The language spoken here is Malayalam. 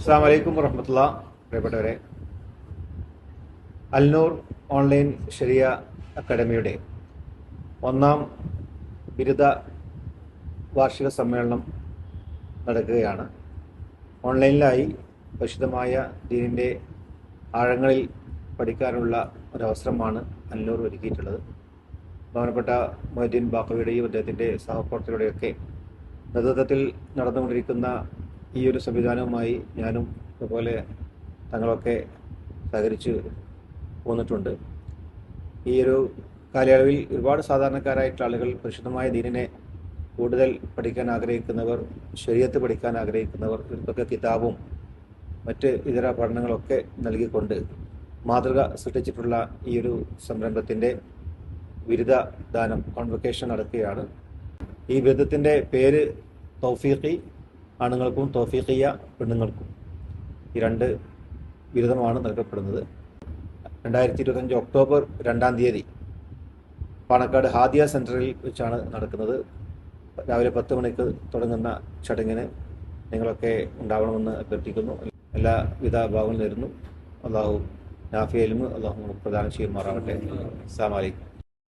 അസ്സാം വലൈക്കും വറഹമത്തുള്ള. പ്രിയപ്പെട്ടവരെ അൽനൂർ ഓൺലൈൻ ശരിയ അക്കാഡമിയുടെ ഒന്നാം ബിരുദ വാർഷിക സമ്മേളനം നടക്കുകയാണ്. ഓൺലൈനിലായി പരിശുദ്ധമായ ദീനിന്റെ ആഴങ്ങളിൽ പഠിക്കാനുള്ള ഒരവസരമാണ് അൽനൂർ ഒരുക്കിയിട്ടുള്ളത്. ബഹുമാനപ്പെട്ട മൊയ്തീൻ ബാക്കവിയുടെയും അദ്ദേഹത്തിന്റെ സഹപ്രവർത്തകരുടെയൊക്കെ നേതൃത്വത്തിൽ നടന്നുകൊണ്ടിരിക്കുന്ന ഈ ഒരു സംവിധാനവുമായി ഞാനും അതുപോലെ തങ്ങളൊക്കെ സഹകരിച്ച് പോന്നിട്ടുണ്ട്. ഈ ഒരു കാലയളവിൽ ഒരുപാട് സാധാരണക്കാരായിട്ടുള്ള ആളുകൾ പരിശുദ്ധമായ ദീനിനെ കൂടുതൽ പഠിക്കാൻ ആഗ്രഹിക്കുന്നവർ ശരീരത്ത് പഠിക്കാൻ ആഗ്രഹിക്കുന്നവർ ഇവർക്കൊക്കെ കിതാബും മറ്റ് ഇതര പഠനങ്ങളൊക്കെ നൽകിക്കൊണ്ട് മാതൃക സൃഷ്ടിച്ചിട്ടുള്ള ഈ ഒരു സംരംഭത്തിന്റെ ബിരുദ ദാനം കോൺവൊക്കേഷൻ നടക്കുകയാണ്. ഈ ബിരുദത്തിന്റെ പേര് തൗഫീഖി ആണുങ്ങൾക്കും തോഫീഖിയ പെണ്ണുങ്ങൾക്കും ഈ രണ്ട് ബിരുദമാണ് നൽകപ്പെടുന്നത്. രണ്ടായിരത്തി ഇരുപത്തഞ്ച് ഒക്ടോബർ രണ്ടാം തീയതി പാണക്കാട് ഹാദിയ സെന്ററിൽ വെച്ചാണ് നടക്കുന്നത്. രാവിലെ പത്ത് മണിക്ക് തുടങ്ങുന്ന ചടങ്ങിന് നിങ്ങളൊക്കെ ഉണ്ടാവണമെന്ന് അഭ്യർത്ഥിക്കുന്നു. എല്ലാവിധ ഭാവങ്ങൾ നേരുന്നു. അള്ളാഹു നാഫിയലും അള്ളാഹു പ്രദാനം ചെയ്യുമാറാവട്ടെ. അസ്സാം വലൈക്കും